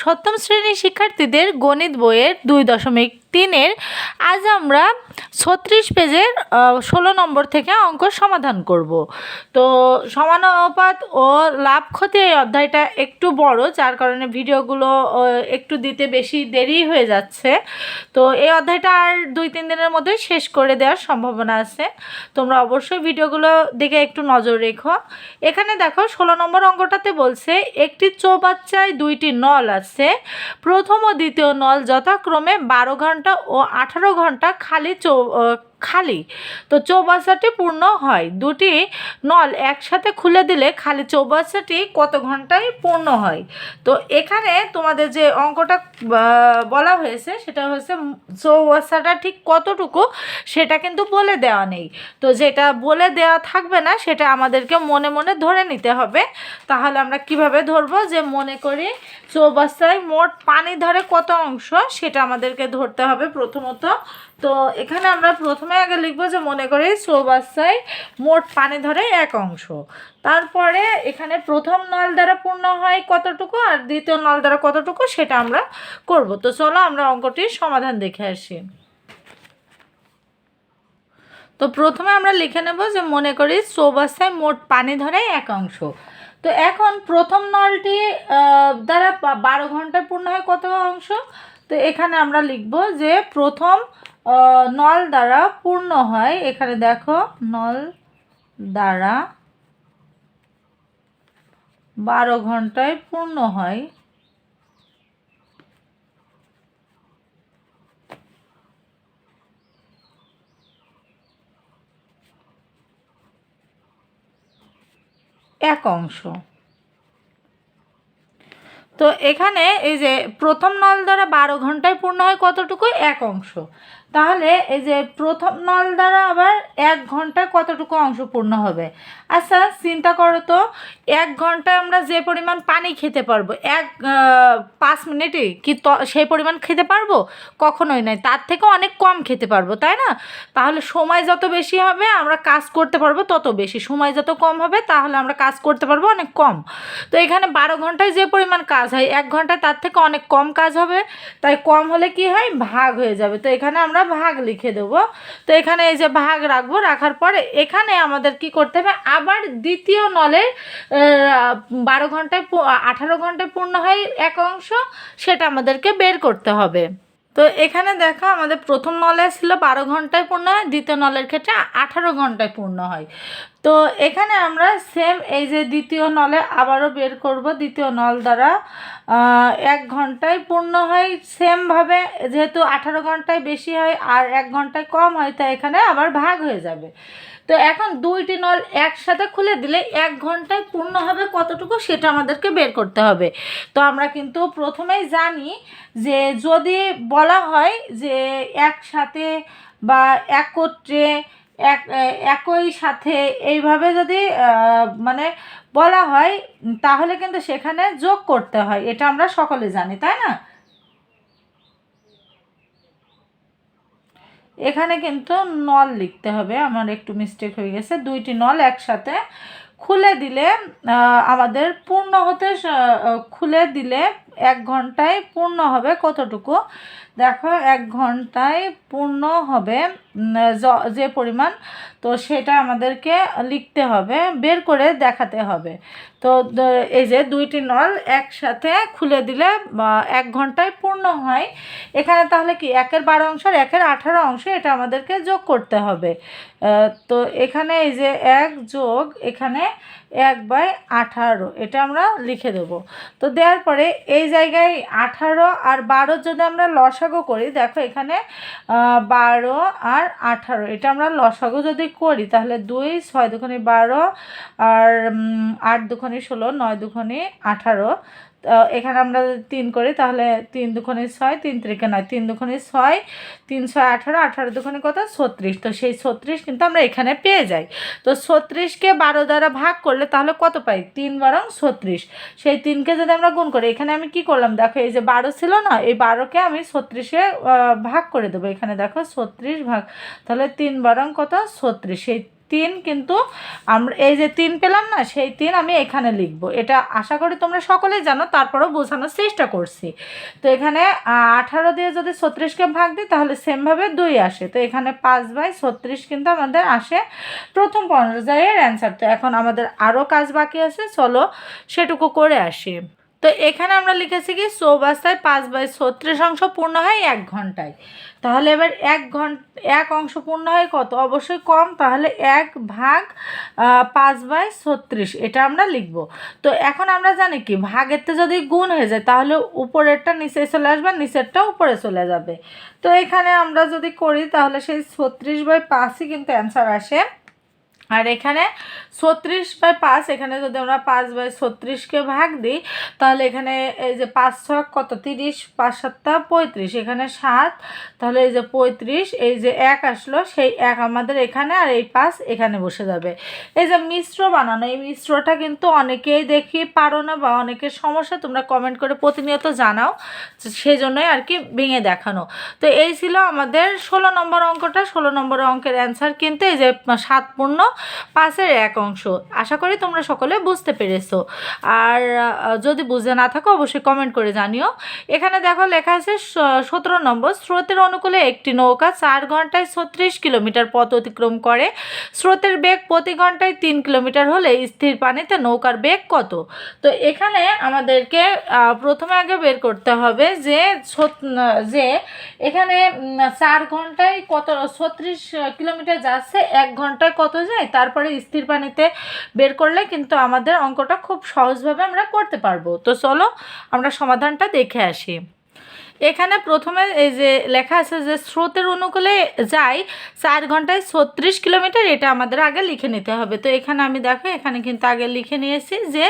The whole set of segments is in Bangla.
সপ্তম শ্রেণির শিক্ষার্থীদের গণিত বইয়ের দুই দশমিক তিনের আজ আমরা ছত্রিশ পেজের ষোলো নম্বর থেকে অঙ্ক সমাধান করব। তো সমানুপাত ও লাভ ক্ষতি এই অধ্যায়টা একটু বড়, যার কারণে ভিডিওগুলো একটু দিতে বেশি দেরি হয়ে যাচ্ছে। তো এই অধ্যায়টা আর দুই, তিন দিনের মধ্যে শেষ করে দেওয়ার সম্ভাবনা আছে। তোমরা অবশ্যই ভিডিওগুলো দিকে একটু নজর রেখো। এখানে দেখো, ষোলো নম্বর অঙ্কটাতে বলছে, একটি চৌবাচ্চায় দুইটি নল আছে প্রথম ও দ্বিতীয় নল যথাক্রমে বারো ঘণ্টা ও আঠারো ঘণ্টা খালি চৌ খালি। তো চৌবাচ্চাটি পূর্ণ হয়। দুটি নল একসাথে খুলে দিলে খালি চৌবাচ্চাটি কত ঘন্টায় পূর্ণ হয়? তো এখানে তোমাদের যে অঙ্কটা বলা হয়েছে সেটা হচ্ছে চৌবাচ্চাটা ঠিক কতটুকু সেটা কিন্তু বলে দেওয়া নেই। তো যেটা বলে দেওয়া থাকবে না সেটা আমাদেরকে মনে মনে ধরে নিতে হবে। তাহলে আমরা কীভাবে ধরবো? যে মনে করি চৌবাচ্চায় মোট পানি ধরে কত অংশ? সেটা আমাদেরকে ধরতে হবে প্রথমত। তো এখানে আমরা প্রথমে আগে লিখব যে মনে করি চৌবাচ্চায় মোট পানি ধরে এক অংশ। তারপরে এখানে প্রথম নল দ্বারা পূর্ণ হয় কতটুকু আর দ্বিতীয় নল দ্বারা কতটুকু সেটা আমরা করব। তো চলো আমরা অঙ্কটির সমাধান দেখে আসি। তো প্রথমে আমরা লিখে নেব যে মনে করি চৌবাচ্চায় মোট পানি ধরে এক অংশ। তো এখন প্রথম নলটি দ্বারা বারো ঘন্টায় পূর্ণ হয় কত অংশ? তো এখানে আমরা লিখব যে প্রথম নল দ্বারা পূর্ণ হয়, এখানে দেখো, নল দ্বারা বারো ঘন্টায় পূর্ণ হয়। এক অংশ। তো এখানে এই যে প্রথম নল দ্বারা বারো ঘন্টায় পূর্ণ হয় কতটুকু এক অংশ। তাহলে এই যে প্রথম নল দ্বারা আবার এক ঘন্টায় কতটুকু অংশ পূর্ণ হবে? আচ্ছা চিন্তা করো তো, এক ঘন্টায় আমরা যে পরিমাণ পানি খেতে পারব, এক পাঁচ মিনিটে কি সেই পরিমাণ খেতে পারব? কখনোই নয়, তার থেকে অনেক কম খেতে পারব, তাই না? তাহলে সময় যত বেশি হবে, আমরা কাজ করতে পারব তত বেশি। সময় যত কম হবে, তাহলে আমরা কাজ করতে পারব অনেক কম। তো এখানে বারো ঘন্টায় যে পরিমাণ কাজ হয়। এক ঘন্টায় তার থেকে অনেক কম কাজ হবে, তাই কম হলে কি হয়? ভাগ হয়ে যাবে। তো এখানে আমরা ভাগ লিখে দেব। তো এখানে এই যে ভাগ রাখব, রাখার পরে এখানে আমাদের কি করতে হবে? আবার দ্বিতীয় নলের বারো ঘন্টায় আঠারো ঘন্টায় পূর্ণ হয় এক অংশ, সেটা আমাদেরকে বের করতে হবে। তো এখানে দেখো আমাদের প্রথম নলে ছিল বারো ঘন্টায় পূর্ণ হয়, দ্বিতীয় নলের ক্ষেত্রে আঠারো ঘন্টায় পূর্ণ হয়। তো এখানে আমরা সেম এই যে দ্বিতীয় নলে আবারও বের করব, দ্বিতীয় নল দ্বারা এক ঘন্টায় পূর্ণ হয় সেমভাবে যেহেতু আঠারো ঘন্টায় বেশি হয় আর এক ঘন্টায় কম হয়, তাই এখানে আবার ভাগ হয়ে যাবে। তো এখন দুইটি নল একসাথে খুলে দিলে এক ঘন্টায় পূর্ণ হবে কতটুকু সেটা আমাদেরকে বের করতে হবে। তো আমরা কিন্তু প্রথমেই জানি যে যদি বলা হয় যে একসাথে বা একত্রে এক, একই সাথে এইভাবে যদি মানে বলা হয়, তাহলে কিন্তু সেখানে যোগ করতে হয়। এটা আমরা সকলে জানি, তাই না? এখানে কিন্তু নল লিখতে হবে, আমার একটু মিস্টেক হয়ে গেছে। দুইটি নল একসাথে খুলে দিলে আমাদের পূর্ণ হতে খুলে দিলে এক ঘন্টায় পূর্ণ হবে কতটুকু? দেখো, এক ঘন্টায় পূর্ণ হবে যে পরিমাণ, তো সেটা আমাদেরকে লিখতে হবে, বের করে দেখাতে হবে। তো এই যে দুইটি নল একসাথে খুলে দিলে এক ঘন্টায় পূর্ণ হয়। এখানে তাহলে কি একের বারো অংশ আর একের আঠারো অংশ, এটা আমাদেরকে যোগ করতে হবে। তো এখানে এই যে এক যোগ, এখানে এক বাই আঠারো, এটা আমরা লিখে দেব। তো দেওয়ার পরে এই জায়গায় আঠারো আর বারোর যদি আমরা লসাগো করি, দেখো এখানে বারো আর আঠারো, এটা আমরা লসাগো যদি করি, তাহলে দুই, ছয় দুখানি বারো আর আট দুখানি ষোলো, নয় দুখানি আঠারো এখানে আমরা তিন করি, তাহলে তিন দুখানে ছয়, তিন তিরিকে নয়, তিন দুখানে ছয়, তিন ছয় আঠারো আঠারো দুখানে কত? ছত্রিশ। তো সেই ছত্রিশ কিন্তু আমরা এখানে পেয়ে যাই। তো ছত্রিশকে বারো দ্বারা ভাগ করলে তাহলে কত পাই? তিন বারং ছত্রিশ। সেই তিনকে যদি আমরা গুণ করি, এখানে আমি কি করলাম? দেখো, এই যে বারো ছিল না, এই বারোকে আমি ছত্রিশে ভাগ করে দেবো। এখানে দেখো, ছত্রিশ ভাগ, তাহলে তিন বারং কত? ছত্রিশ। সেই তিন কিন্তু আমরা, এই যে তিন পেলাম না, সেই তিন আমি এখানে লিখব। এটা আশা করি তোমরা সকলেই জানো, তারপরেও বোঝানোর চেষ্টা করছি। তো এখানে আঠারো দিয়ে যদি ছত্রিশকে ভাগ দিই, তাহলে সেমভাবে দুই আসে। তো এখানে পাঁচ বাই ছত্রিশ কিন্তু আমাদের আসে প্রথম পর্যায়ের অ্যান্সার তো এখন আমাদের আরও কাজ বাকি আছে, চলো সেটুকু করে আসি। তো এখানে আমরা লিখেছি কি চৌবাস্তায় পাঁচ বাই ছত্রিশ অংশ পূর্ণ হয় এক ঘন্টায়। তাহলে এবার এক ঘণ্টা এক অংশ পূর্ণ হয় কত? অবশ্যই কম, তাহলে এক ভাগ পাঁচ বাই ছত্রিশ, এটা আমরা লিখব। তো এখন আমরা জানি কি ভাগেরতে যদি গুণ হয়ে যায়, তাহলে উপরেরটা নিচে চলে আসবে, নিচেরটা উপরে চলে যাবে। তো এখানে আমরা যদি করি, তাহলে সেই ছত্রিশ বাই পাঁচই কিন্তু অ্যান্সার আসে আর এখানে ছত্রিশ বাই পাঁচ, এখানে যদি আমরা পাঁচ বাই ছত্রিশকে ভাগ দিই, তাহলে এখানে এই যে পাঁচ ছক কত? তিরিশ, পাঁচ সাতটা পঁয়ত্রিশ, এখানে সাত, তাহলে এই যে পঁয়ত্রিশ, এই যে এক আসলো, সেই এক আমাদের এখানে আর এই পাঁচ এখানে বসে যাবে। এই যে মিশ্র বানানো, এই মিশ্রটা কিন্তু অনেকেই দেখি পারো না বা অনেকের সমস্যা, তোমরা কমেন্ট করে প্রতিনিয়ত জানাও সেই জন্যই আর কি ভেঙে দেখানো। তো এই ছিল আমাদের ষোলো নম্বর অঙ্কটা, ষোলো নম্বর অঙ্কের অ্যান্সার কিন্তু এই যে সাত পূর্ণ পাঁচের এক অংশ। আশা করি তোমরা সকলে বুঝতে পেরেছ। আর যদি বুঝতে না থাকো, অবশ্যই কমেন্ট করে জানিও। এখানে দেখো লেখা আছে সতেরো নম্বর, স্রোতের অনুকূলে একটি নৌকা চার ঘন্টায় ছত্রিশ কিলোমিটার পথ অতিক্রম করে। স্রোতের বেগ প্রতি ঘন্টায় তিন কিলোমিটার হলে স্থির পানিতে নৌকার বেগ কত? তো এখানে আমাদেরকে প্রথমে আগে বের করতে হবে যে যে এখানে চার ঘন্টায় কত, ছত্রিশ কিলোমিটার যাচ্ছে, এক ঘন্টায় কত যায়? তারপরে স্থির পানিতে বের করলে কিন্তু আমাদের অঙ্কটা খুব সহজভাবে আমরা করতে পারব। তো চলো আমরা সমাধানটা দেখে আসি। এখানে প্রথমে এই যে লেখা আছে যে স্রোতের অনুকূলে যাই, চার ঘন্টায় ছত্রিশ কিলোমিটার, এটা আমাদের আগে লিখে নিতে হবে। তো এখানে আমি দেখো, এখানে কিন্তু আগে লিখে নিয়েছি যে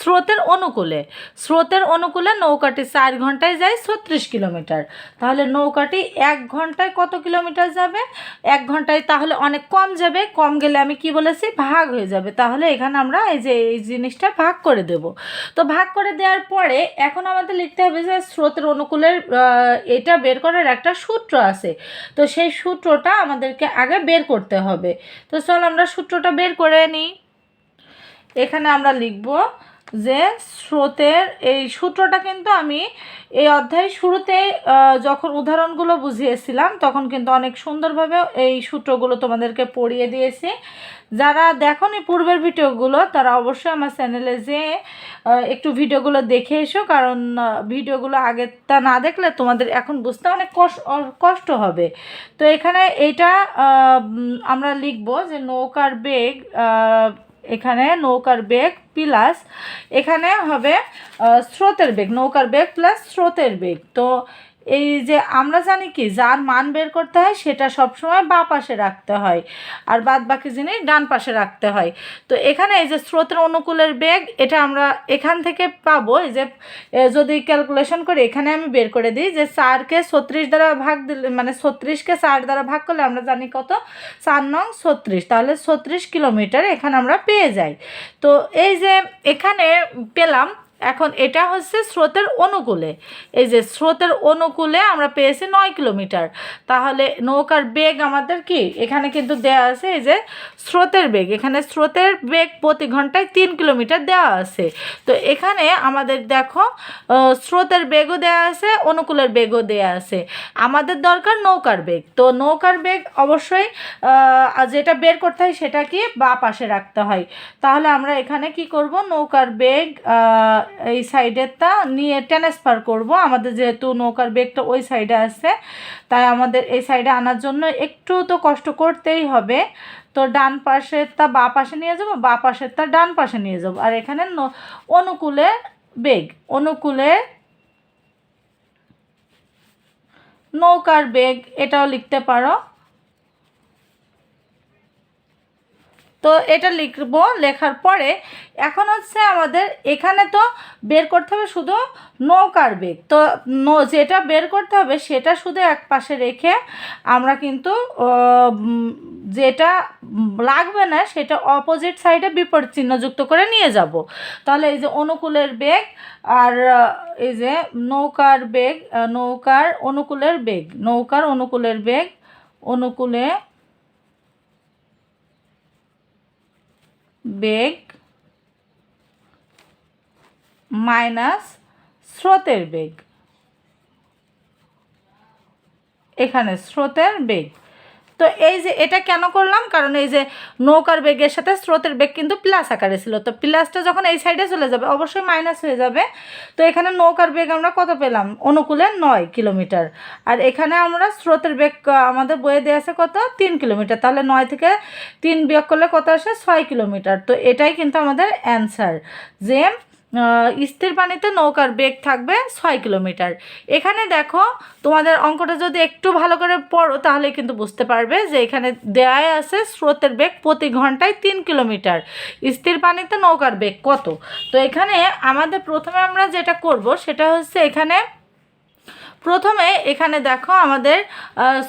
স্রোতের অনুকূলে। স্রোতের অনুকূলে নৌকাটি চার ঘন্টায় যায় ছত্রিশ কিলোমিটার। তাহলে নৌকাটি এক ঘন্টায় কত কিলোমিটার যাবে? এক ঘন্টায় তাহলে অনেক কম যাবে। কম গেলে আমি কি বলেছি? ভাগ হয়ে যাবে। তাহলে এখানে আমরা এই যে এই জিনিসটা ভাগ করে দেব। তো ভাগ করে দেওয়ার পরে এখন আমাদের লিখতে হবে যে স্রোতের অনুকূলের এটা বের করার একটা সূত্র আছে। তো সেই সূত্রটা আমাদেরকে আগে বের করতে হবে। তো চল আমরা সূত্রটা বের করে নিই এখানে আমরা লিখব যে স্রোতের এই সূত্রটা কিন্তু আমি এই অধ্যায় শুরুতে যখন উদাহরণগুলো বুঝিয়েছিলাম, তখন কিন্তু অনেক সুন্দরভাবে এই সূত্রগুলো তোমাদেরকে পড়িয়ে দিয়েছি। যারা দেখোনি পূর্বের ভিডিওগুলো, তারা অবশ্যই আমার চ্যানেলে যে একটু ভিডিওগুলো দেখে এসো, কারণ ভিডিওগুলো ভিডিওগুলো আগেরটা না দেখলে তোমাদের এখন বুঝতে অনেক কষ্ট হবে। তো এখানে এটা আমরা লিখব যে নৌকার বেগ এখানে নৌকার বেগ প্লাস এখানে হবে স্রোতের বেগ নৌকার বেগ প্লাস স্রোতের বেগ। তো এই যে আমরা জানি কি, যার মান বের করতে হয় সেটা সবসময় বা পাশে রাখতে হয় আর বাদ বাকি জিনিস ডান পাশে রাখতে হয়। তো এখানে এই যে স্রোতের অনুকূলের বেগ, এটা আমরা এখান থেকে পাবো। এই যে যদি ক্যালকুলেশন করি, এখানে আমি বের করে দিই যে চারকে ছত্রিশ দ্বারা ভাগ দিলে মানে ছত্রিশকে চার দ্বারা ভাগ করলে আমরা জানি কত? চার নং ছত্রিশ। তাহলে ছত্রিশ কিলোমিটার এখানে আমরা পেয়ে যাই। তো এই যে, এখানে পেলাম এখন এটা হচ্ছে স্রোতের অনুকূলে। এই যে স্রোতের অনুকূলে আমরা পেয়েছি নয় কিলোমিটার। তাহলে নৌকার বেগ আমাদের কি? এখানে কিন্তু দেওয়া আছে এই যে স্রোতের বেগ। এখানে স্রোতের বেগ প্রতি ঘন্টায় তিন কিলোমিটার দেওয়া আছে। তো এখানে আমাদের দেখো স্রোতের বেগও দেওয়া আছে, অনুকূলের বেগও দেওয়া আছে। আমাদের দরকার নৌকার বেগ। তো নৌকার বেগ অবশ্যই যেটা বের করতে হয় সেটা কি বা পাশে রাখতে হয়। তাহলে আমরা এখানে কি করব? নৌকার বেগ এই সাইডেরটা নিয়ে ট্রান্সফার করব। আমাদের যেহেতু নৌকার বেগটা ওই সাইডে আছে, তাই আমাদের এই সাইডে আনার জন্য একটু তো কষ্ট করতেই হবে। তো ডান পাশেরটা বা পাশে নিয়ে যাব, বা পাশেরটা ডান পাশে নিয়ে যাব। আর এখানে অনুকূলে বেগ, অনুকূলে নৌকার বেগ, এটাও লিখতে পারো। তো এটা লিখব লেখার পরে। এখন হচ্ছে আমাদের এখানে তো বের করতে হবে শুধু নৌকার বেগ। তো নো, যেটা বের করতে হবে সেটা শুধু এক পাশে রেখে আমরা কিন্তু যেটা লাগবে না সেটা অপোজিট সাইডে বিপরীত চিহ্ন যুক্ত করে নিয়ে যাব। তাহলে এই যে অনুকূলের বেগ আর এই যে নৌকার বেগ নৌকার অনুকূলের বেগ, নৌকার অনুকূলের বেগ, অনুকূলে বেগ মাইনাস স্রোতের বেগ। এখানে স্রোতের বেগ। তো এই যে এটা কেন করলাম? কারণ এই যে নৌকার বেগের সাথে স্রোতের বেগ কিন্তু প্লাস আকারে ছিল। তো প্লাসটা যখন এই সাইডে চলে যাবে, অবশ্যই মাইনাস হয়ে যাবে। তো এখানে নৌকার বেগ আমরা কত পেলাম? অনুকূলে নয় কিলোমিটার। আর এখানে আমরা স্রোতের বেগ আমাদের বয়ে দেওয়া আছে কত? তিন কিলোমিটার। তাহলে নয় থেকে তিন বিয়োগ করলে কত আসে? ছয় কিলোমিটার। তো এটাই কিন্তু আমাদের অ্যান্সার যে স্থির পানিতে নৌকার বেগ থাকবে ছয় কিলোমিটার। এখানে দেখো, তোমাদের অঙ্কটা যদি একটু ভালো করে পড়ো, তাহলে কিন্তু বুঝতে পারবে যে এখানে দেয়ায় আছে স্রোতের বেগ প্রতি ঘন্টায় তিন কিলোমিটার। স্থির পানিতে নৌকার বেগ কত? তো এখানে আমাদের প্রথমে আমরা যেটা করব, সেটা হচ্ছে এখানে প্রথমে এখানে দেখো আমাদের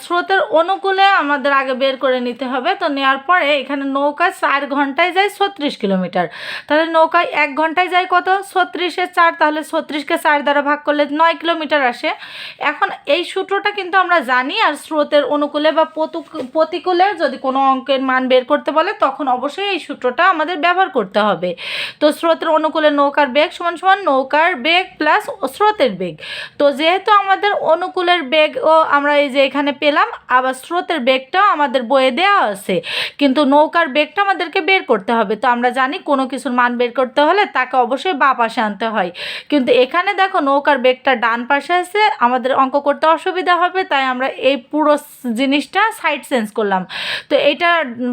স্রোতের অনুকূলে আমাদের আগে বের করে নিতে হবে। তো নেওয়ার পরে এখানে নৌকা চার ঘন্টায় যায় ছত্রিশ কিলোমিটার। তাহলে নৌকায় এক ঘন্টায় যায় কত? ছত্রিশে চার, তাহলে ছত্রিশকে চার দ্বারা ভাগ করলে নয় কিলোমিটার আসে। এখন এই সূত্রটা কিন্তু আমরা জানি, আর স্রোতের অনুকূলে বা প্রতু- প্রতিকূলে যদি কোনো অঙ্কের মান বের করতে বলে, তখন অবশ্যই এই সূত্রটা আমাদের ব্যবহার করতে হবে। তো স্রোতের অনুকূলে নৌকার বেগ সমান সমান নৌকার বেগ প্লাস স্রোতের বেগ। তো যেহেতু আমাদের অনুকূলের বেগও আমরা এই যে এখানে পেলাম, আবার স্রোতের বেগটাও আমাদের বয়ে দেওয়া আছে। কিন্তু নৌকার বেগটা আমাদেরকে বের করতে হবে। তো আমরা জানি কোনো কিছুর মান বের করতে হলে তাকে অবশ্যই বা পাশে আনতে হয়। কিন্তু এখানে দেখো নৌকার বেগটা ডান পাশে আছে, আমাদের অঙ্ক করতে অসুবিধা হবে, তাই আমরা এই পুরো জিনিসটা সাইড চেঞ্জ করলাম। তো এইটা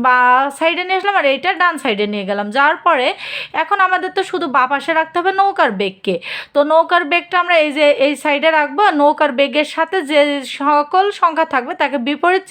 বা সাইডে নিয়ে আসলাম আর এইটা ডান সাইডে নিয়ে গেলাম। যাওয়ার পরে এখন আমাদের তো শুধু বা পাশে রাখতে হবে নৌকার বেগকে তো নৌকার বেগটা আমরা এই যে এই সাইডে রাখব নৌকার বেগের সাথে যে সকল সংখ্যা থাকবে তাকে বিপরীত